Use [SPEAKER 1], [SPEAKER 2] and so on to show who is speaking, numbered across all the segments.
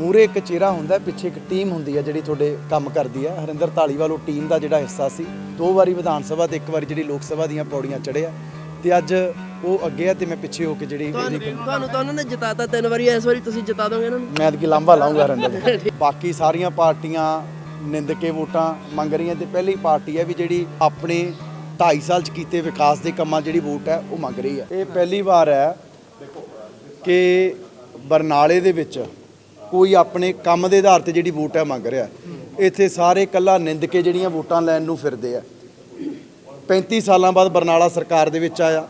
[SPEAKER 1] ਮੂਰੇ ਇੱਕ ਚਿਹਰਾ ਹੁੰਦਾ ਪਿੱਛੇ ਇੱਕ ਟੀਮ ਹੁੰਦੀ ਹੈ ਜਿਹੜੀ ਤੁਹਾਡੇ ਕੰਮ ਕਰਦੀ ਹੈ ਹਰਿੰਦਰ ਧਾਲੀਵਾਲ ਉਹ ਟੀਮ ਦਾ ਜਿਹੜਾ ਹਿੱਸਾ ਸੀ। ਦੋ ਵਾਰੀ ਵਿਧਾਨ ਸਭਾ ਤੇ ਇੱਕ ਵਾਰੀ ਜਿਹੜੀ ਲੋਕ ਸਭਾ ਦੀਆਂ ਪੌੜੀਆਂ ਚੜ੍ਹਿਆ। ਤੇ ਅੱਜ ਉਹ ਅੱਗੇ ਆ ਤੇ ਮੈਂ ਪਿੱਛੇ ਹੋ ਕੇ ਜਿਹੜੀ
[SPEAKER 2] ਤੁਹਾਨੂੰ ਤਾਂ ਉਹਨਾਂ ਨੇ ਜਿਤਾਤਾ ਤਿੰਨ ਵਾਰੀ ਇਸ ਵਾਰੀ ਤੁਸੀਂ ਜਿਤਾ ਦੋਗੇ ਇਹਨਾਂ ਨੂੰ।
[SPEAKER 1] ਮੈਂ ਅਦਕੀ ਲਾਂਭਾ ਲਾਉਂਗਾ ਹਰਿੰਦਰ। ਬਾਕੀ ਸਾਰੀਆਂ ਪਾਰਟੀਆਂ ਨਿੰਦ ਕੇ ਵੋਟਾਂ ਮੰਗ ਰਹੀਆਂ ਤੇ ਪਹਿਲੀ ਪਾਰਟੀ ਹੈ ਵੀ ਜਿਹੜੀ ਆਪਣੇ 2.5 ਸਾਲ ਚ ਕੀਤੇ ਵਿਕਾਸ ਦੇ ਕੰਮਾਂ ਜਿਹੜੀ ਵੋਟ ਹੈ ਉਹ ਮੰਗ ਰਹੀ ਹੈ ਇਹ ਪਹਿਲੀ ਵਾਰ ਹੈ ਕਿ ਬਰਨਾਲੇ ਦੇ ਵਿੱਚ ਕੋਈ ਆਪਣੇ ਕੰਮ ਦੇ ਆਧਾਰ ਤੇ ਜਿਹੜੀ ਵੋਟ ਹੈ ਮੰਗ ਰਿਹਾ ਇੱਥੇ ਸਾਰੇ ਕੱਲਾ ਨਿੰਦ ਕੇ ਜਿਹੜੀਆਂ ਵੋਟਾਂ ਲੈਣ ਨੂੰ ਫਿਰਦੇ ਆ। 35 ਸਾਲਾਂ ਬਾਅਦ ਬਰਨਾਲਾ ਸਰਕਾਰ ਦੇ ਵਿੱਚ ਆਇਆ।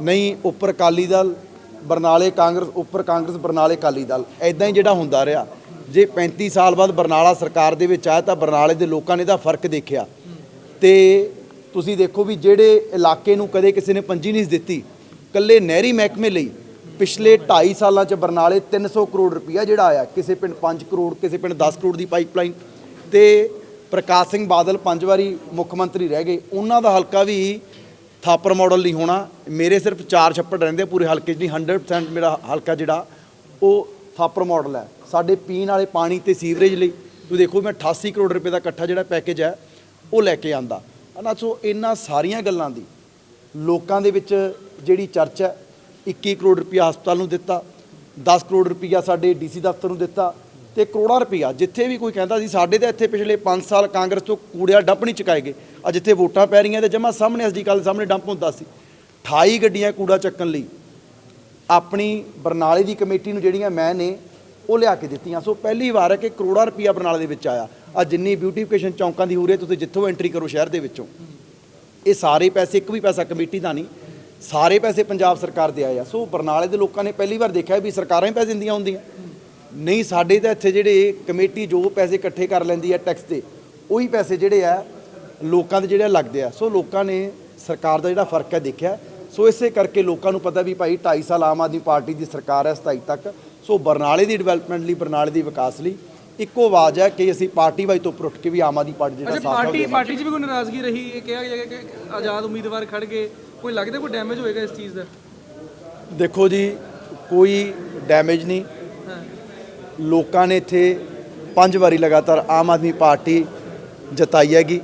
[SPEAKER 1] ਨਹੀਂ, ਉੱਪਰ ਅਕਾਲੀ ਦਲ, ਬਰਨਾਲੇ ਕਾਂਗਰਸ, ਉੱਪਰ ਕਾਂਗਰਸ, ਬਰਨਾਲੇ ਅਕਾਲੀ ਦਲ। ਐਦਾਂ ਹੀ ਜਿਹੜਾ ਹੁੰਦਾ ਰਿਹਾ। ਜੇ 35 ਸਾਲ ਬਾਅਦ ਬਰਨਾਲਾ ਸਰਕਾਰ ਦੇ ਵਿੱਚ ਆਇਆ ਤਾਂ ਬਰਨਾਲੇ ਦੇ ਲੋਕਾਂ ਨੇ ਇਹਦਾ ਫ਼ਰਕ ਦੇਖਿਆ। ਤੇ ਤੁਸੀਂ ਦੇਖੋ ਵੀ ਜਿਹੜੇ ਇਲਾਕੇ ਨੂੰ ਕਦੇ ਕਿਸੇ ਨੇ ਪੰਜੀ ਨਹੀਂ ਦਿੱਤੀ ਕੱਲੇ ਨਹਿਰੀ ਮਹਿਕਮੇ ਲਈ ਪਿਛਲੇ 2.5 ਸਾਲਾਂ ਚ ਬਰਨਾਲੇ 300 ਕਰੋੜ ਰੁਪਇਆ ਜਿਹੜਾ ਆਇਆ, ਕਿਸੇ ਪਿੰਡ 5 ਕਰੋੜ, ਕਿਸੇ ਪਿੰਡ 10 ਕਰੋੜ ਦੀ ਪਾਈਪਲਾਈਨ ਤੇ ਪ੍ਰਕਾਸ਼ ਸਿੰਘ ਬਾਦਲ ਪੰਜ ਵਾਰੀ ਮੁੱਖ ਮੰਤਰੀ ਰਹਿ ਗਏ। ਉਹਨਾਂ ਦਾ ਹਲਕਾ ਵੀ ਥਾਪਰ ਮਾਡਲ ਨਹੀਂ ਹੋਣਾ। ਮੇਰੇ ਸਿਰਫ ਚਾਰ ਛੱਪੜ ਰਹਿੰਦੇ ਆ, ਪੂਰੇ ਹਲਕੇ 'ਚ ਨਹੀਂ 100% ਮੇਰਾ ਹਲਕਾ ਜਿਹੜਾ, ਉਹ ਥਾਪਰ ਮਾਡਲ ਹੈ। ਸਾਡੇ ਪੀਣ ਵਾਲੇ ਪਾਣੀ ਤੇ ਸੀਵਰੇਜ ਲਈ ਤੁਸੀਂ ਦੇਖੋ ਮੈਂ 88 ਕਰੋੜ ਰੁਪਏ ਦਾ ਇਕੱਠਾ ਜਿਹੜਾ ਪੈਕੇਜ ਹੈ, ਉਹ ਲੈ ਕੇ ਆਂਦਾ। ਹਨਾ, ਸੋ ਇਹਨਾਂ ਸਾਰੀਆਂ ਗੱਲਾਂ ਦੀ ਲੋਕਾਂ ਦੇ ਵਿੱਚ ਜਿਹੜੀ ਚਰਚਾ 21 ਕਰੋੜ ਰੁਪਇਆ ਹਸਪਤਾਲ ਨੂੰ ਦਿੱਤਾ 10 ਕਰੋੜ ਰੁਪਇਆ ਸਾਡੇ ਡੀਸੀ ਦਫ਼ਤਰ ਨੂੰ ਦਿੱਤਾ ਤੇ ਕਰੋੜਾਂ ਰੁਪਇਆ ਜਿੱਥੇ ਵੀ ਕੋਈ ਕਹਿੰਦਾ ਸੀ, ਸਾਡੇ ਤਾਂ ਇੱਥੇ ਪਿਛਲੇ 5 ਸਾਲ ਕਾਂਗਰਸ ਤੋਂ ਕੂੜਿਆ ਡੰਪ ਨਹੀਂ ਚੁਕਾਏ ਗਏ। ਆ ਜਿੱਥੇ ਵੋਟਾਂ ਪੈ ਰਹੀਆਂ ਤੇ ਜਮਾ ਸਾਹਮਣੇ ਐਸਡੀ ਕਾਲ ਸਾਹਮਣੇ ਡੰਪ ਹੁੰਦਾ ਸੀ। 28 ਗੱਡੀਆਂ ਕੂੜਾ ਚੱਕਣ ਲਈ ਆਪਣੀ ਬਰਨਾਲੇ ਦੀ ਕਮੇਟੀ ਨੂੰ ਜਿਹੜੀਆਂ ਮੈਂ ਨੇ, ਉਹ ਲਿਆ ਕੇ ਦਿੱਤੀਆਂ। ਸੋ ਪਹਿਲੀ ਵਾਰ ਹੈ ਕਿ ਕਰੋੜਾਂ ਰੁਪਇਆ ਬਰਨਾਲੇ ਦੇ ਵਿੱਚ ਆਇਆ। ਆ ਜਿੰਨੀ ਬਿਊਟੀਫਿਕੇਸ਼ਨ ਚੌਂਕਾਂ ਦੀ ਹੋ ਰਹੀ ਹੈ, ਤੁਸੀਂ ਜਿੱਥੋਂ ਐਂਟਰੀ ਕਰੋ ਸ਼ਹਿਰ ਦੇ ਵਿੱਚੋਂ। ਇਹ ਸਾਰੇ ਪੈਸੇ, ਇੱਕ ਵੀ ਪੈਸਾ ਕਮੇਟੀ ਦਾ ਨਹੀਂ। ਸਾਰੇ ਪੈਸੇ ਪੰਜਾਬ ਸਰਕਾਰ ਦੇ ਆਏ ਆ। ਸੋ ਬਰਨਾਲੇ ਦੇ ਲੋਕਾਂ ਨੇ ਪਹਿਲੀ ਵਾਰ ਦੇਖਿਆ ਵੀ ਸਰਕਾਰਾਂ ਹੀ ਪੈਸੇ ਦਿੰਦੀਆਂ ਹੁੰਦੀਆਂ। ਨਹੀਂ ਸਾਡੇ ਤਾਂ ਇੱਥੇ ਜਿਹੜੇ ਕਮੇਟੀ ਜੋ ਪੈਸੇ ਇਕੱਠੇ ਕਰ ਲੈਂਦੀ ਹੈ ਟੈਕਸ ਤੇ ਉਹੀ ਪੈਸੇ ਜਿਹੜੇ ਆ ਲੋਕਾਂ ਦੇ ਜਿਹੜੇ ਲੱਗਦੇ ਆ। ਸੋ ਲੋਕਾਂ ਨੇ ਸਰਕਾਰ ਦਾ ਜਿਹੜਾ ਫ਼ਰਕ ਹੈ ਦੇਖਿਆ। ਸੋ ਇਸੇ ਕਰਕੇ ਲੋਕਾਂ ਨੂੰ ਪਤਾ ਵੀ ਭਾਈ 2.5 ਸਾਲ ਆਮ ਆਦਮੀ ਪਾਰਟੀ ਦੀ ਸਰਕਾਰ ਹੈ 27 ਤੱਕ। ਸੋ ਬਰਨਾਲੇ ਦੀ ਡਿਵੈਲਪਮੈਂਟ ਲਈ ਬਰਨਾਲੇ ਦੀ ਵਿਕਾਸ ਲਈ ਇੱਕੋ ਆਵਾਜ਼ ਹੈ ਕਿ ਅਸੀਂ ਪਾਰਟੀ ਵਾਈ ਤੋਂ ਉੱਠ ਕੇ ਵੀ ਆਮ ਆਦਮੀ ਪਾਰਟੀ ਜਿਹੜਾ ਸਾਥ
[SPEAKER 3] ਪਾਰਟੀ ਪਾਰਟੀ 'ਚ ਵੀ ਕੋਈ ਨਾਰਾਜ਼ਗੀ ਰਹੀ? ਇਹ ਕਿਹਾ ਗਿਆ ਕਿ ਆਜ਼ਾਦ ਉਮੀਦਵਾਰ ਖੜ ਗਏ। ਕੋਈ ਲੱਗਦਾ ਕੋਈ ਡੈਮੇਜ ਹੋਏਗਾ ਇਸ ਚੀਜ਼ ਦਾ?
[SPEAKER 1] ਦੇਖੋ ਜੀ ਕੋਈ ਡੈਮੇਜ ਨਹੀਂ। ਲੋਕਾਂ ਨੇ ਇੱਥੇ ਪੰਜ ਵਾਰੀ ਲਗਾਤਾਰ ਆਮ ਆਦਮੀ ਪਾਰਟੀ ਜਤਾਈ ਹੈਗੀ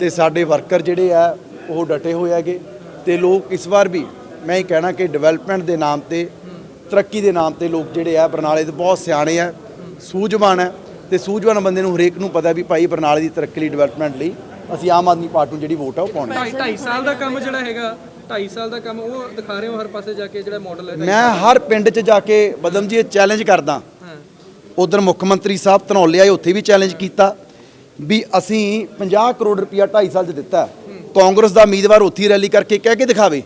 [SPEAKER 1] ਤੇ ਸਾਡੇ ਵਰਕਰ ਜਿਹੜੇ ਆ ਉਹ ਡਟੇ ਹੋਏ ਹੈਗੇ। ਤੇ ਲੋਕ ਇਸ ਵਾਰ ਵੀ ਮੈਂ ਹੀ ਕਹਿਣਾ ਕਿ ਡਿਵੈਲਪਮੈਂਟ ਦੇ ਨਾਮ ਤੇ ਤਰੱਕੀ ਦੇ ਨਾਮ ਤੇ ਲੋਕ ਜਿਹੜੇ ਆ ਬਰਨਾਲੇ ਦੇ ਬਹੁਤ ਸਿਆਣੇ ਆ ਸੂਝਵਾਨ ਹੈ ਤੇ ਸੂਝਵਾਨ ਬੰਦੇ ਨੂੰ ਹਰੇਕ ਨੂੰ ਪਤਾ ਵੀ ਭਾਈ ਬਰਨਾਲੇ ਦੀ ਤਰੱਕੀ ਲਈ ਡਿਵੈਲਪਮੈਂਟ ਲਈ ਅਸੀਂ ਆਮ ਆਦਮੀ ਪਾਰਟੀ ਨੂੰ ਜਿਹੜੀ ਵੋਟ ਆ ਉਹ ਪਾਉਣੀ। ਹੈ।
[SPEAKER 3] ਢਾਈ ਢਾਈ ਸਾਲ ਦਾ ਕੰਮ ਜਿਹੜਾ ਹੈਗਾ 2.5 ਸਾਲ ਦਾ ਕੰਮ ਉਹ ਦਿਖਾ ਰਹੇ ਹੋ ਹਰ ਪਾਸੇ ਜਾ ਕੇ ਜਿਹੜਾ ਮਾਡਲ ਹੈ
[SPEAKER 1] ਮੈਂ ਹਰ ਪਿੰਡ 'ਚ ਜਾ ਕੇ ਬਦਮ ਜੀ ਇਹ ਚੈਲੰਜ ਕਰਦਾ। ਉਧਰ ਮੁੱਖ ਮੰਤਰੀ ਸਾਹਿਬ ਧਨੌਲੇ ਆਏ ਉੱਥੇ ਵੀ ਚੈਲੰਜ ਕੀਤਾ। ਵੀ ਅਸੀਂ 50 ਕਰੋੜ ਰੁਪਇਆ 2.5 ਸਾਲ 'ਚ ਦਿੱਤਾ। ਕਾਂਗਰਸ ਦਾ ਉਮੀਦਵਾਰ ਉੱਥੇ ਰੈਲੀ ਕਰਕੇ ਕਹਿ ਕੇ ਦਿਖਾਵੇ।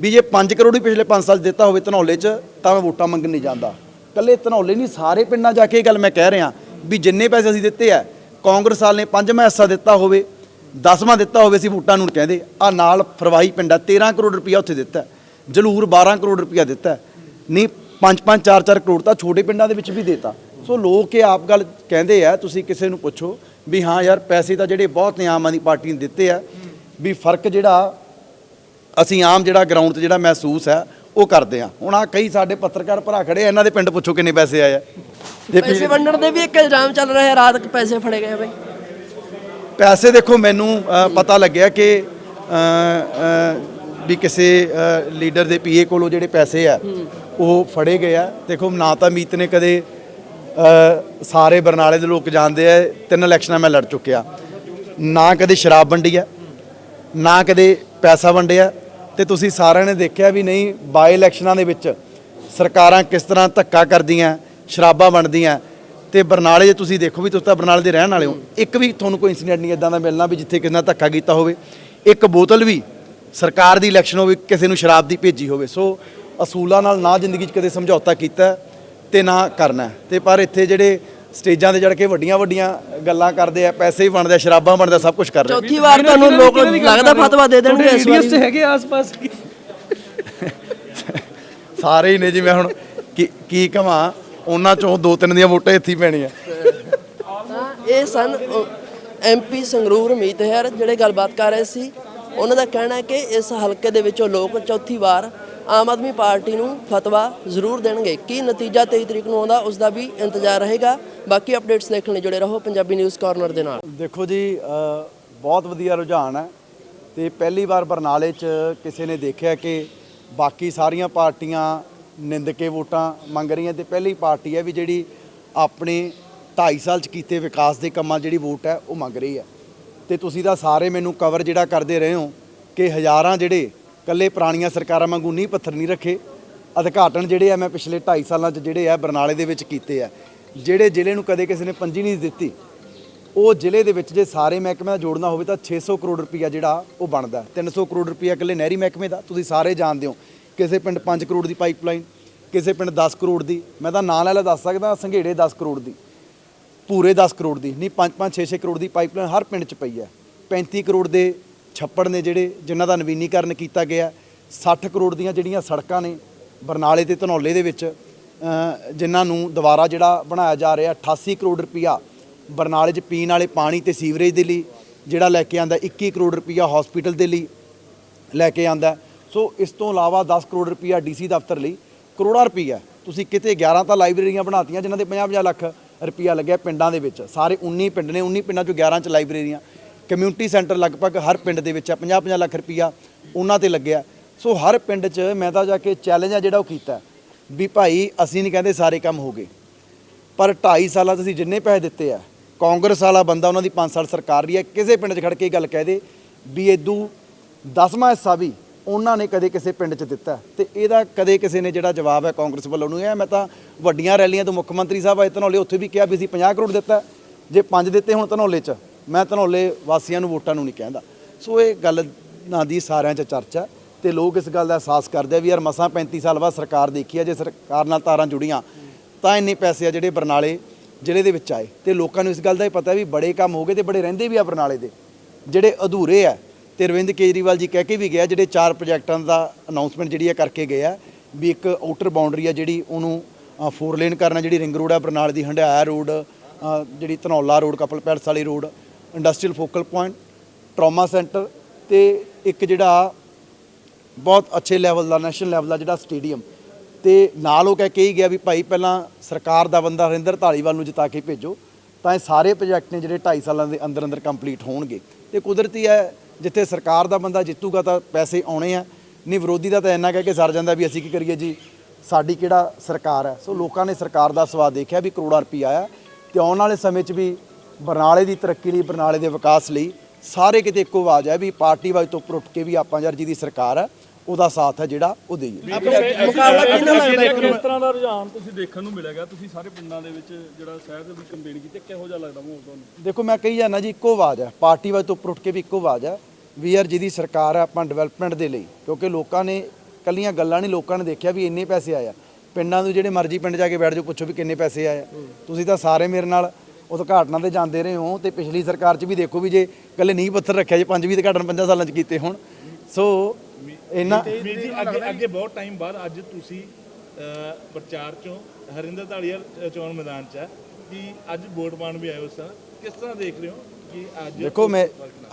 [SPEAKER 1] ਵੀ ਜੇ 5 ਕਰੋੜ ਹੀ ਪਿਛਲੇ 5 ਸਾਲ 'ਚ ਦਿੱਤਾ ਹੋਵੇ ਧਨੌਲੇ 'ਚ ਤਾਂ ਮੈਂ ਵੋਟਾਂ ਮੰਗਣ ਨਹੀਂ ਜਾਂਦਾ। ਕੱਲੇ ਧਨੌਲੇ ਨਹੀਂ ਸਾਰੇ ਪਿੰਡਾਂ ਜਾ ਕੇ ਇਹ ਗੱਲ ਮੈਂ ਕਹਿ ਰਿਹਾ। ਵੀ ਜਿੰਨੇ ਪੈਸੇ ਅਸੀਂ ਦਿੱਤੇ ਆ ਕਾਂਗਰਸ ਵਾਲ ਨੇ ਪੰਜਵਾਂ ਹਿੱਸਾ ਦਿੱਤਾ ਹੋਵੇ ਦਸਵਾਂ ਦਿੱਤਾ ਹੋਵੇ ਅਸੀਂ ਵੋਟਾਂ ਨੂੰ ਕਹਿੰਦੇ ਆ ਨਾਲ ਫਰਵਾਈ ਪਿੰਡਾ 13 ਕਰੋੜ ਰੁਪਇਆ ਉੱਥੇ ਦਿੱਤਾ ਜਲੂਰ 12 ਕਰੋੜ ਰੁਪਇਆ ਦਿੱਤਾ ਨਹੀਂ 5-5 4-4 ਕਰੋੜ ਤਾਂ ਛੋਟੇ ਪਿੰਡਾਂ ਦੇ ਵਿੱਚ ਵੀ ਦੇਤਾ। ਸੋ ਲੋਕ ਇਹ ਆਪ ਗੱਲ ਕਹਿੰਦੇ ਆ, ਤੁਸੀਂ ਕਿਸੇ ਨੂੰ ਪੁੱਛੋ ਵੀ ਹਾਂ ਯਾਰ, ਪੈਸੇ ਤਾਂ ਜਿਹੜੇ ਬਹੁਤ ਨੇ ਆਮ ਆਦਮੀ ਪਾਰਟੀ ਨੇ ਦਿੱਤੇ ਆ, ਵੀ ਫ਼ਰਕ ਜਿਹੜਾ ਅਸੀਂ ਆਮ ਜਿਹੜਾ ਗਰਾਊਂਡ ਤੇ ਜਿਹੜਾ ਮਹਿਸੂਸ ਹੈ, ਉਹ ਕਰਦੇ ਆ। ਹੁਣ ਆ ਕਈ ਸਾਡੇ ਪੱਤਰਕਾਰ ਭਰਾ ਖੜੇ ਆ, ਇਹਨਾਂ ਦੇ ਪਿੰਡ ਪੁੱਛੋ ਕਿੰਨੇ ਪੈਸੇ ਆਏ ਆ। ਜੇ
[SPEAKER 2] ਪੈਸੇ ਵੰਡਣ ਦੇ ਵੀ ਇੱਕ ਇਲਜ਼ਾਮ ਚੱਲ ਰਿਹਾ ਹੈ, ਰਾਤ ਪੈਸੇ ਫੜੇ ਗਏ ਬਈ।
[SPEAKER 1] ਪੈਸੇ ਦੇਖੋ, ਮੈਨੂੰ ਪਤਾ ਲੱਗਿਆ ਕਿ ਵੀ ਕਿਸੇ ਲੀਡਰ ਦੇ ਪੀਏ ਕੋਲੋਂ ਜਿਹੜੇ ਪੈਸੇ ਆ, ਉਹ ਫੜੇ ਗਏ ਆ। ਦੇਖੋ, ਨਾ ਤਾਂ ਮੀਤ ਨੇ ਕਦੇ ਸਾਰੇ ਬਰਨਾਲੇ ਦੇ ਲੋਕ ਜਾਣਦੇ ਆ, ਤਿੰਨ ਇਲੈਕਸ਼ਨਾਂ ਮੈਂ ਲੜ ਚੁੱਕਿਆ। ਨਾ ਕਦੇ ਸ਼ਰਾਬ ਵੰਡੀ ਆ, ਨਾ ਕਦੇ ਪੈਸਾ ਵੰਡਿਆ। ਤੇ ਤੁਸੀਂ ਸਾਰਿਆਂ ਨੇ ਦੇਖਿਆ ਵੀ ਨਹੀਂ, ਬਾਈ ਇਲੈਕਸ਼ਨਾਂ ਦੇ ਵਿੱਚ ਸਰਕਾਰਾਂ ਕਿਸ ਤਰ੍ਹਾਂ ਧੱਕਾ ਕਰਦੀਆਂ, ਸ਼ਰਾਬਾਂ ਵੰਡਦੀਆਂ ਤੇ ਬਰਨਾਲੇ ਜੇ ਤੁਸੀਂ ਦੇਖੋ ਵੀ ਤੁਸੀਂ ਤਾਂ ਬਰਨਾਲੇ ਦੇ ਰਹਿਣ ਵਾਲੇ ਹੋ ਇੱਕ ਵੀ ਤੁਹਾਨੂੰ ਕੋਈ ਇਨਸੀਡੈਂਟ ਨਹੀਂ ਇਦਾਂ ਦਾ ਮਿਲਣਾ ਵੀ ਜਿੱਥੇ ਕਿਸੇ ਨਾਲ ਧੱਕਾ ਕੀਤਾ ਹੋਵੇ। ਇੱਕ ਬੋਤਲ ਵੀ ਸਰਕਾਰ ਦੀ ਇਲੈਕਸ਼ਨ ਹੋਵੇ ਕਿਸੇ ਨੂੰ ਸ਼ਰਾਬ ਦੀ ਭੇਜੀ ਹੋਵੇ। ਸੋ ਅਸੂਲਾਂ ਨਾਲ ਨਾ ਜ਼ਿੰਦਗੀ 'ਚ ਕਦੇ ਸਮਝੌਤਾ ਕੀਤਾ ਤੇ ਨਾ ਕਰਨਾ। ਤੇ ਪਰ ਇੱਥੇ ਜਿਹੜੇ ਸਟੇਜਾਂ ਤੇ ਚੜ ਕੇ ਵੱਡੀਆਂ ਵੱਡੀਆਂ ਗੱਲਾਂ ਕਰਦੇ ਆ ਪੈਸੇ ਹੀ ਬਣਦੇ ਆ ਸ਼ਰਾਬਾਂ ਬਣਦਾ ਸਭ ਕੁਝ ਕਰ ਰਹੇ
[SPEAKER 2] ਚੌਥੀ ਵਾਰ ਤੁਹਾਨੂੰ ਲੋਕ ਲੱਗਦਾ ਫਤਵਾ ਦੇ ਦੇਣਗੇ ਇਸ ਵਾਰੀ।
[SPEAKER 3] ਤੇ ਹੈਗੇ ਆਸ-ਪਾਸ
[SPEAKER 1] ਸਾਰੇ ਹੀ ਨੇ ਜੀ ਮੈਂ ਹੁਣ ਕੀ ਕੀ ਕਵਾਂ? ਉਹਨਾਂ ਚੋਂ ਦੋ ਤਿੰਨ ਦੀਆਂ ਵੋਟਾਂ ਇੱਥੇ ਹੀ ਪੈਣੀਆਂ।
[SPEAKER 2] ਇਹ ਸਨ ਐਮਪੀ ਸੰਗਰੂਰ ਮੀਤ ਹੈਰ ਜਿਹੜੇ ਗੱਲਬਾਤ ਕਰ ਰਹੇ ਸੀ। ਉਹਨਾਂ ਦਾ ਕਹਿਣਾ ਹੈ ਕਿ ਇਸ ਹਲਕੇ ਦੇ ਵਿੱਚੋਂ ਲੋਕ ਚੌਥੀ ਵਾਰ ਆਮ ਆਦਮੀ ਪਾਰਟੀ ਨੂੰ ਫਤਵਾ ਜ਼ਰੂਰ ਦੇਣਗੇ। ਕੀ ਨਤੀਜਾ 23 ਤਰੀਕ ਨੂੰ ਆਉਂਦਾ ਉਸ ਦਾ ਵੀ ਇੰਤਜ਼ਾਰ ਰਹੇਗਾ। ਬਾਕੀ ਅਪਡੇਟਸ ਦੇਖਣ ਲਈ ਜੁੜੇ ਰਹੋ ਪੰਜਾਬੀ ਨਿਊਜ਼ ਕਾਰਨਰ ਦੇ ਨਾਲ।
[SPEAKER 1] ਦੇਖੋ ਜੀ ਬਹੁਤ ਵਧੀਆ ਰੁਝਾਨ ਹੈ ਤੇ ਪਹਿਲੀ ਵਾਰ ਬਰਨਾਲੇ 'ਚ ਕਿਸੇ ਨੇ ਦੇਖਿਆ ਕਿ ਬਾਕੀ ਸਾਰੀਆਂ ਪਾਰਟੀਆਂ ਨਿੰਦ ਕੇ ਵੋਟਾਂ ਮੰਗ ਰਹੀਆਂ ਤੇ ਪਹਿਲੀ ਪਾਰਟੀ ਹੈ ਵੀ ਜਿਹੜੀ ਆਪਣੇ 2.5 ਸਾਲ 'ਚ ਕੀਤੇ ਵਿਕਾਸ ਦੇ ਕੰਮਾਂ ਜਿਹੜੀ ਵੋਟ ਹੈ ਉਹ ਮੰਗ ਰਹੀ ਹੈ ਤੇ ਤੁਸੀਂ ਤਾਂ ਸਾਰੇ ਮੈਨੂੰ ਕਵਰ ਜਿਹੜਾ ਕਰਦੇ ਰਹੇ ਹੋ ਕਿ ਹਜ਼ਾਰਾਂ ਜਿਹੜੇ ਕੱਲੇ ਪੁਰਾਣੀਆਂ ਸਰਕਾਰਾਂ ਵਾਂਗੂ ਨਹੀਂ ਪੱਥਰ ਨਹੀਂ ਰੱਖੇ, ਉਦਘਾਟਨ ਜਿਹੜੇ ਆ ਮੈਂ ਪਿਛਲੇ 2.5 ਸਾਲਾਂ 'ਚ ਜਿਹੜੇ ਆ ਬਰਨਾਲੇ ਦੇ ਵਿੱਚ ਕੀਤੇ ਆ, ਜਿਹੜੇ ਜ਼ਿਲ੍ਹੇ ਨੂੰ ਕਦੇ ਕਿਸੇ ਨੇ ਪੰਜੀ ਨਹੀਂ ਦਿੱਤੀ, ਉਹ ਜ਼ਿਲ੍ਹੇ ਦੇ ਵਿੱਚ ਜੇ ਸਾਰੇ ਮਹਿਕਮਿਆਂ ਦਾ ਜੋੜਨਾ ਹੋਵੇ ਤਾਂ 600 ਕਰੋੜ ਰੁਪਈਆ ਜਿਹੜਾ ਉਹ ਬਣਦਾ ਹੈ। 300 ਕਰੋੜ ਰੁਪਈਆ ਇਕੱਲੇ ਨਹਿਰੀ ਮਹਿਕਮੇ ਦਾ, ਤੁਸੀਂ ਸਾਰੇ ਜਾਣਦੇ ਹੋ ਕਿਸੇ ਪਿੰਡ 5 ਕਰੋੜ ਦੀ ਪਾਈਪਲਾਈਨ, ਕਿਸੇ ਪਿੰਡ 10 ਕਰੋੜ ਦੀ, ਮੈਂ ਤਾਂ ਨਾਂ ਲੈ ਲੈ ਦੱਸ ਸਕਦਾ, ਸੰਘੇੜੇ 10 ਕਰੋੜ ਦੀ, ਪੂਰੇ 10 ਕਰੋੜ ਦੀ, ਨਹੀਂ 5-5 6-6 ਕਰੋੜ ਦੀ ਪਾਈਪਲਾਈਨ ਹਰ ਪਿੰਡ 'ਚ ਪਈ ਹੈ। 35 ਕਰੋੜ ਦੇ ਛੱਪੜ ਨੇ ਜਿਹੜੇ, ਜਿਨ੍ਹਾਂ ਦਾ ਨਵੀਨੀਕਰਨ ਕੀਤਾ ਗਿਆ 60 ਕਰੋੜ ਦੀਆਂ ਜਿਹੜੀਆਂ ਸੜਕਾਂ ਨੇ, ਬਰਨਾਲੇ ਤੇ ਧਨੌਲੇ ਦੇ ਵਿੱਚ ਜਿਨ੍ਹਾਂ ਨੂੰ ਦੁਬਾਰਾ ਜਿਹੜਾ ਬਣਾਇਆ ਜਾ ਰਿਹਾ 88 ਕਰੋੜ ਰੁਪਈਆ ਬਰਨਾਲੇ 'ਚ ਪੀਣ ਵਾਲੇ ਪਾਣੀ ਤੇ ਸੀਵਰੇਜ ਦੇ ਲਈ, ਜਿਹੜਾ ਲੈ ਕੇ ਆਂਦਾ 21 ਕਰੋੜ ਰੁਪਈਆ ਹਸਪੀਟਲ ਦੇ ਲਈ ਲੈ ਕੇ ਆਂਦਾ। ਸੋ ਇਸ ਤੋਂ ਇਲਾਵਾ 10 ਕਰੋੜ ਰੁਪਈਆ ਡੀਸੀ ਦਫ਼ਤਰ ਲਈ ਕਰੋੜਾਂ ਰੁਪਈਆ। ਤੁਸੀਂ ਕਿਤੇ 11 ਤਾਂ ਲਾਇਬ੍ਰੇਰੀਆਂ ਬਣਾਤੀਆਂ ਜਿਨ੍ਹਾਂ ਦੇ 50-50 ਲੱਖ ਰੁਪਈਆ ਲੱਗਿਆ ਪਿੰਡਾਂ ਦੇ ਵਿੱਚ। ਸਾਰੇ 19 ਪਿੰਡ ਨੇ 19 ਪਿੰਡਾਂ ਚੋਂ 11 ਚ ਲਾਇਬ੍ਰੇਰੀਆਂ। ਕਮਿਊਨਿਟੀ ਸੈਂਟਰ ਲਗਭਗ ਹਰ ਪਿੰਡ ਦੇ ਵਿੱਚ ਹੈ 50-50 ਲੱਖ ਰੁਪਈਆ ਉਹਨਾਂ ਤੇ ਲੱਗਿਆ। ਸੋ ਹਰ ਪਿੰਡ 'ਚ ਮੈਂ ਤਾਂ ਜਾ ਕੇ ਚੈਲੰਜ ਆ ਜਿਹੜਾ ਉਹ ਕੀਤਾ ਵੀ ਭਾਈ ਅਸੀਂ ਨਹੀਂ ਕਹਿੰਦੇ ਸਾਰੇ ਕੰਮ ਹੋ ਗਏ। ਪਰ 2.5 ਸਾਲਾਂ 'ਚ ਅਸੀਂ ਜਿੰਨੇ ਪੈਸੇ ਦਿੱਤੇ ਆ, ਕਾਂਗਰਸ ਵਾਲਾ ਬੰਦਾ ਉਹਨਾਂ ਦੀ 5 ਸਾਲ ਸਰਕਾਰ ਰਹੀ ਹੈ ਕਿਸੇ ਪਿੰਡ 'ਚ ਖੜ ਕੇ ਇਹ ਗੱਲ ਕਹਿ ਦੇ ਵੀ ਇਦੂ ਦਸਵਾਂ ਹਿੱਸਾ ਵੀ ਉਹਨਾਂ ਨੇ ਕਦੇ ਕਿਸੇ ਪਿੰਡ 'ਚ ਦਿੱਤਾ। ਤੇ ਇਹਦਾ ਕਦੇ ਕਿਸੇ ਨੇ ਜਿਹੜਾ ਜਵਾਬ ਹੈ ਕਾਂਗਰਸ ਵੱਲੋਂ ਨੂੰ ਇਹ, ਮੈਂ ਤਾਂ ਵੱਡੀਆਂ ਰੈਲੀਆਂ ਤੋਂ ਮੁੱਖ ਮੰਤਰੀ ਸਾਹਿਬ ਆਏ ਧਨੌਲੇ, ਉੱਥੇ ਵੀ ਕਿਹਾ ਵੀ ਅਸੀਂ 50 ਕਰੋੜ ਦਿੱਤਾ। ਜੇ 5 ਦਿੱਤੇ ਹੁਣ ਧਨੌਲੇ 'ਚ, ਮੈਂ ਧਨੌਲੇ ਵਾਸੀਆਂ ਨੂੰ ਵੋਟਾਂ ਨੂੰ ਨਹੀਂ ਕਹਿੰਦਾ। ਸੋ ਇਹ ਗੱਲ ਨਾ ਦੀ ਸਾਰਿਆਂ 'ਚ ਚਰਚਾ ਤੇ ਲੋਕ ਇਸ ਗੱਲ ਦਾ ਅਹਿਸਾਸ ਕਰਦੇ ਆ ਵੀ ਯਾਰ ਮਸਾਂ 35 ਸਾਲ ਬਾਅਦ ਸਰਕਾਰ ਦੇਖੀ ਆ, ਜੇ ਸਰਕਾਰ ਨਾਲ ਤਾਰਾਂ ਜੁੜੀਆਂ, ਤਾਂ ਇੰਨੇ ਪੈਸੇ ਆ ਜਿਹੜੇ ਬਰਨਾਲੇ ਜ਼ਿਲ੍ਹੇ ਦੇ ਵਿੱਚ ਆਏ। ਤੇ ਲੋਕਾਂ ਨੂੰ ਇਸ ਗੱਲ ਦਾ ਹੀ ਪਤਾ ਵੀ ਬੜੇ ਕੰਮ ਹੋ ਗਏ ਤੇ ਬੜੇ ਰਹਿੰਦੇ ਵੀ ਆ ਬਰਨਾਲੇ ਦੇ। ਜਿਹੜੇ ਅਧੂਰੇ ਆ ਤੇ ਅਰਵਿੰਦ ਕੇਜਰੀਵਾਲ ਜੀ ਕਹਿ ਕੇ ਵੀ ਗਿਆ, ਜਿਹੜੇ ਚਾਰ ਪ੍ਰੋਜੈਕਟਾਂ ਦਾ ਅਨਾਉਂਸਮੈਂਟ ਜਿਹੜੀ ਆ ਕਰਕੇ ਗਿਆ ਵੀ ਇੱਕ ਆਊਟਰ ਬਾਉਂਡਰੀ ਆ ਜਿਹੜੀ ਉਹਨੂੰ ਫੋਰ ਲੇਨ ਕਰਨਾ, ਜਿਹੜੀ ਰਿੰਗ ਰੋਡ ਆ, ਬਰਨਾਲ ਦੀ ਹੰਡਿਆਇਆ ਰੋਡ ਜਿਹੜੀ ਧਨੌਲਾ ਰੋਡ ਕਪਲ ਪੈਲਸ ਵਾਲੀ road industrial focal point trauma centre ਤੇ ਇੱਕ ਜਿਹੜਾ ਬਹੁਤ ਅੱਛੇ ਲੈਵਲ ਦਾ ਨੈਸ਼ਨਲ ਲੈਵਲ ਦਾ ਜਿਹੜਾ ਸਟੇਡੀਅਮ ਤੇ ਨਾਲ ਉਹ ਕਹਿ ਕੇ ਹੀ ਗਿਆ ਵੀ ਭਾਈ ਪਹਿਲਾਂ ਸਰਕਾਰ ਦਾ ਬੰਦਾ ਹਰਿੰਦਰ ਢਾਲੀਵਾਲ ਨੂੰ ਜਿਤਾ ਕੇ ਭੇਜੋ, ਤਾਂ ਇਹ ਸਾਰੇ ਪ੍ਰੋਜੈਕਟ ਨੇ ਜਿਹੜੇ 2.5 ਸਾਲਾਂ ਦੇ ਅੰਦਰ ਅੰਦਰ ਕੰਪਲੀਟ ਹੋਣਗੇ। ਤੇ ਕੁਦਰਤੀ ਹੈ ਜਿੱਥੇ ਸਰਕਾਰ ਦਾ ਬੰਦਾ ਜਿੱਤੂਗਾ ਤਾਂ ਪੈਸੇ ਆਉਣੇ ਆ। ਨਹੀਂ, ਵਿਰੋਧੀ ਦਾ ਤਾਂ ਇੰਨਾ ਕਹਿ ਕੇ ਸਰ ਜਾਂਦਾ ਵੀ ਅਸੀਂ ਕੀ ਕਰੀਏ ਜੀ? ਸਾਡੀ ਕਿਹੜਾ ਸਰਕਾਰ ਹੈ? ਸੋ ਲੋਕਾਂ ਨੇ ਸਰਕਾਰ ਦਾ ਸਵਾਦ ਦੇਖਿਆ ਵੀ ਕਰੋੜਾਂ ਰੁਪਈਆ ਆਇਆ ਤੇ ਆਉਣ ਵਾਲੇ ਸਮੇਂ 'ਚ ਵੀ ਬਰਨਾਲੇ ਦੀ ਤਰੱਕੀ ਲਈ, ਬਰਨਾਲੇ ਦੇ ਵਿਕਾਸ ਲਈ ਸਾਰੇ ਕਿਤੇ ਇੱਕੋ ਆਵਾਜ਼ ਹੈ ਵੀ ਪਾਰਟੀ ਵਾਜ ਤੋਂ ਉੱਪਰ ਉੱਠ ਕੇ ਵੀ ਆਪਾਂ ਯਾਰ ਜਿਹਦੀ ਸਰਕਾਰ ਹੈ। ਉਹਦਾ ਸਾਥ ਹੈ ਜਿਹੜਾ ਉਹ ਦੇਈਏ।
[SPEAKER 2] ਮੁਕਾਬਲਾ ਕਿਹਨਾਂ ਲੱਗਦਾ ਇੱਕ
[SPEAKER 4] ਕਿਸ ਤਰ੍ਹਾਂ ਦਾ ਰੁਝਾਨ ਤੁਸੀਂ ਦੇਖਣ ਨੂੰ ਮਿਲੇਗਾ ਤੁਸੀਂ ਸਾਰੇ ਪਿੰਡਾਂ ਦੇ ਵਿੱਚ ਜਿਹੜਾ ਸ਼ਹਿਰ ਦੇ ਵਿੱਚ ਕੰਪੇਨ ਕੀਤੀ ਕਿਹੋ ਜਿਹਾ ਲੱਗਦਾ ਮਾਹੌਲ ਤੁਹਾਨੂੰ?
[SPEAKER 1] ਦੇਖੋ ਮੈਂ ਕਹੀ ਜਾਂਦਾ ਜੀ ਇੱਕੋ ਆਵਾਜ਼ ਹੈ। ਪਾਰਟੀ ਵਾਜ ਤੋਂ ਉੱਪਰ ਉੱਠ ਕੇ ਵੀ ਇੱਕੋ ਆਵਾਜ਼ ਹੈ। ਵੀ ਯਾਰ ਜਿਹਦੀ ਸਰਕਾਰ ਹੈ ਆਪਾਂ ਡਿਵੈਲਪਮੈਂਟ ਦੇ ਲਈ ਕਿਉਂਕਿ ਲੋਕਾਂ ਨੇ ਕੱਲੀਆਂ ਗੱਲਾਂ ਨਹੀਂ ਲੋਕਾਂ ਨੇ ਦੇਖਿਆ ਵੀ ਇੰਨੇ ਪੈਸੇ ਆਏ ਆ। ਪਿੰਡਾਂ ਨੂੰ ਜਿਹੜੇ ਮਰਜ਼ੀ ਪਿੰਡ ਜਾ ਕੇ ਬੈਠ ਜਾਓ ਪੁੱਛੋ ਵੀ ਕਿੰਨੇ ਪੈਸੇ ਆਏ ਆ। ਤੁਸੀਂ ਤਾਂ ਸਾਰੇ ਮੇਰੇ ਨਾਲ ਉਦਘਾਟਨਾਂ ਤੇ ਜਾਂਦੇ ਰਹੇ ਹੋ ਤੇ ਪਿਛਲੀ ਸਰਕਾਰ 'ਚ ਵੀ ਦੇਖੋ ਵੀ ਜੇ ਕੱਲੇ ਨੀਂਹ ਪੱਥਰ ਰੱਖਿਆ ਜੇ ਪੰਜ ਵੀ ਉਦਘਾਟਨ ਪੰਜਾਂ ਸਾਲਾਂ 'ਚ ਕੀਤੇ ਹੁਣ। ਸੋ ਇਹਨਾਂ
[SPEAKER 5] ਵੀਰ ਜੀ ਅੱਗੇ ਅੱਗੇ ਬਹੁਤ ਟਾਈਮ ਬਾਅਦ ਅੱਜ ਤੁਸੀਂ ਪ੍ਰਚਾਰ ਚੋਂ ਹਰਿੰਦਰ ਅਹ, ਚੋਣ ਮੈਦਾਨ 'ਚ ਹੈ ਕਿ ਅੱਜ ਵੋਟ ਪਾਉਣ ਵੀ ਆਏ ਹੋ ਸਰ। ਕਿਸ ਤਰ੍ਹਾਂ ਦੇਖ ਰਹੇ ਹੋ ਕਿ ਅੱਜ
[SPEAKER 1] ਦੇਖੋ ਮੈਂ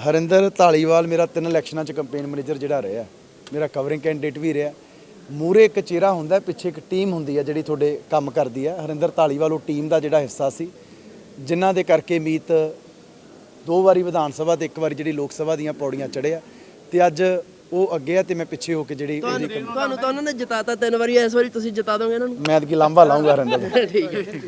[SPEAKER 1] ਹਰਿੰਦਰ ਧਾਲੀਵਾਲ ਮੇਰਾ ਤਿੰਨ ਇਲੈਕਸ਼ਨਾਂ 'ਚ ਕੰਪੇਨ ਮੈਨੇਜਰ ਜਿਹੜਾ ਰਿਹਾ ਮੇਰਾ ਕਵਰਿੰਗ ਕੈਂਡੀਡੇਟ ਵੀ ਰਿਹਾ। ਮੂਰੇ ਇੱਕ ਚਿਹਰਾ ਹੁੰਦਾ ਪਿੱਛੇ ਇੱਕ ਟੀਮ ਹੁੰਦੀ ਹੈ ਜਿਹੜੀ ਤੁਹਾਡੇ ਕੰਮ ਕਰਦੀ ਹੈ ਹਰਿੰਦਰ ਧਾਲੀਵਾਲ ਉਹ ਟੀਮ ਦਾ ਜਿਹੜਾ ਹਿੱਸਾ ਸੀ ਜਿਨ੍ਹਾਂ ਦੇ ਕਰਕੇ ਮੀਤ ਦੋ ਵਾਰੀ ਵਿਧਾਨ ਸਭਾ ਤੇ ਇੱਕ ਵਾਰੀ ਜਿਹੜੀ ਲੋਕ ਸਭਾ ਦੀਆਂ ਪੌੜੀਆਂ ਚੜਿਆ ਤੇ ਅੱਜ ਉਹ ਅੱਗੇ ਆ ਤੇ ਮੈਂ ਪਿੱਛੇ ਹੋ ਕੇ ਜਿਹੜੀ
[SPEAKER 2] ਤੁਹਾਨੂੰ ਤੁਹਾਨੂੰ ਤਾਂ ਉਹਨਾਂ ਨੇ ਜਿਤਾਤਾ ਤਿੰਨ ਵਾਰੀ ਇਸ ਵਾਰੀ ਤੁਸੀਂ ਜਿਤਾ ਦੋਗੇ ਇਹਨਾਂ ਨੂੰ
[SPEAKER 1] ਮੈਂ ਅਦਕੀ ਲਾਂਭਾ ਲਾਉਂਗਾ ਨੂੰ।
[SPEAKER 2] ਠੀਕ ਹੈ